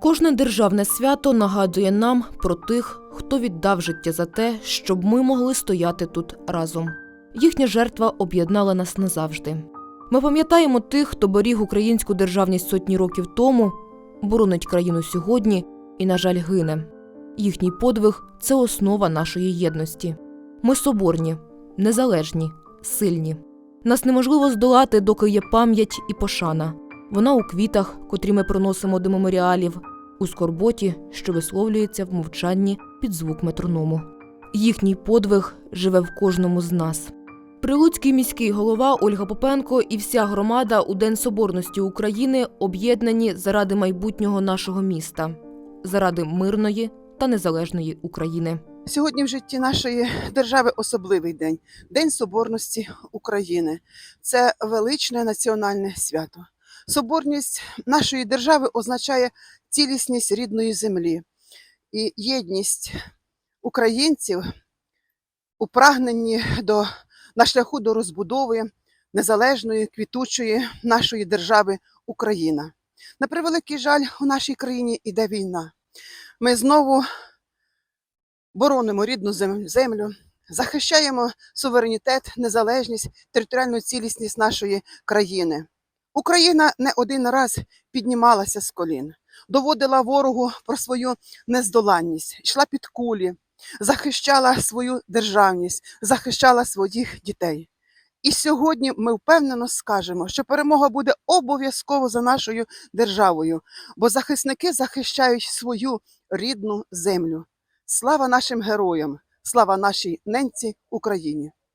Кожне державне свято нагадує нам про тих, хто віддав життя за те, щоб ми могли стояти тут разом. Їхня жертва об'єднала нас назавжди. Ми пам'ятаємо тих, хто боріг українську державність сотні років тому, боронить країну сьогодні і, на жаль, гине. Їхній подвиг це основа нашої єдності. Ми соборні, незалежні, сильні. Нас неможливо здолати, доки є пам'ять і пошана. Вона у квітах, котрі ми проносимо до меморіалів, у скорботі, що висловлюється в мовчанні під звук метроному. Їхній подвиг живе в кожному з нас. Прилуцький міський голова Ольга Попенко і вся громада у День Соборності України об'єднані заради майбутнього нашого міста, заради мирної та незалежної України. Сьогодні в житті нашої держави особливий день День Соборності України. Це величне національне свято. Соборність нашої держави означає цілісність рідної землі і єдність українців у прагненні до, на шляху до розбудови незалежної, квітучої нашої держави Україна. На превеликий жаль, у нашій країні іде війна. Ми знову боронимо рідну землю, захищаємо суверенітет, незалежність, територіальну цілісність нашої країни. Україна не один раз піднімалася з колін, доводила ворогу про свою нездоланність, йшла під кулі, захищала свою державність, захищала своїх дітей. І сьогодні ми впевнено скажемо, що перемога буде обов'язково за нашою державою, бо захисники захищають свою рідну землю. Слава нашим героям! Слава нашій ненці Україні!